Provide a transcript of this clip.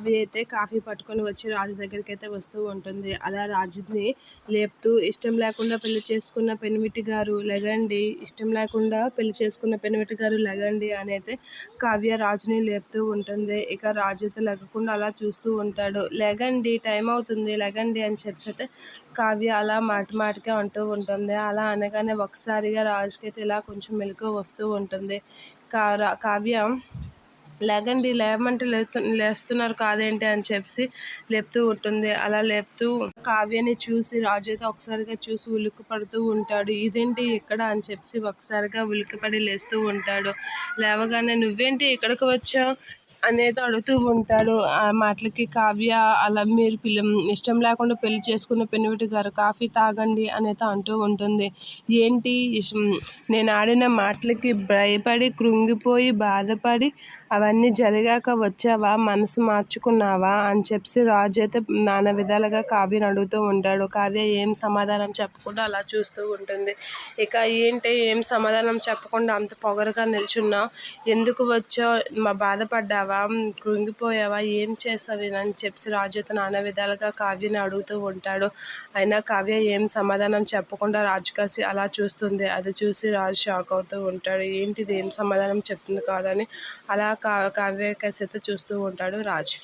అవి అయితే కాఫీ పట్టుకొని వచ్చి రాజు దగ్గరికి అయితే వస్తూ ఉంటుంది. అలా రాజుని లేపుతూ ఇష్టం లేకుండా పెళ్ళి చేసుకున్న పెనిమిటి గారు లెగండి ఇష్టం లేకుండా పెళ్ళి చేసుకున్న పెనిమిటి గారు లెగండి అని అయితే కావ్య రాజుని లేపుతూ ఉంటుంది. ఇక రాజు అయితే లెగకుండా అలా చూస్తూ ఉంటాడు. లెగండి టైం అవుతుంది లెగండి అని చెప్పి అయితే కావ్య అలా మాట మాటకే అంటూ ఉంటుంది. అలా అనగానే ఒకసారిగా రాజుకి అయితే ఇలా కొంచెం మెలకు వస్తూ ఉంటుంది. కా- కావ్య లేకండి లేమంటే లేస్తున్నారు కాదేంటి అని చెప్పి లేపుతూ ఉంటుంది. అలా లేపుతూ కావ్యని చూసి రాజు అయితే ఒకసారిగా చూసి ఉలిక్కి పడుతూ ఉంటాడు. ఇదేంటి ఇక్కడ? అని చెప్పి ఒకసారిగా ఉలిక్కిపడి లేస్తూ ఉంటాడు. లేవగానే నువ్వేంటి ఇక్కడికి వచ్చావు? అనేది అడుగుతూ ఉంటాడు. ఆ మాటలకి కావ్య అలా మీరు పిల్ల ఇష్టం లేకుండా పెళ్ళి చేసుకున్న పెనివిటి గారు కాఫీ తాగండి అనేది అంటూ ఉంటుంది. ఏంటి? ఇష్- నేను ఆడిన మాటలకి భయపడి కృంగిపోయి బాధపడి అవన్నీ జరిగాక వచ్చావా? మనసు మార్చుకున్నావా? అని చెప్పి రాజు అయితే నానా విధాలుగా కావ్యని అడుగుతూ ఉంటాడు. కావ్య ఏం సమాధానం చెప్పకుండా అలా చూస్తూ ఉంటుంది. ఇక ఏంటి? ఏం సమాధానం చెప్పకుండా అంత పొగరుగా నిల్చున్నావు? ఎందుకు వచ్చావు? మా బాధపడ్డావా? కృంగిపోయావా? ఏం చేసావు? అని చెప్పి రాజు నానా విధాలుగా కావ్యని అడుగుతూ ఉంటాడు. అయినా కావ్య ఏం సమాధానం చెప్పకుండా రాజుకాసి అలా చూస్తుంది. అది చూసి రాజు షాక్ అవుతూ ఉంటాడు. ఏంటిది? ఏం సమాధానం చెప్తుంది కాదని అలా కా కావ్య కాసి అయితే చూస్తూ ఉంటాడు రాజు.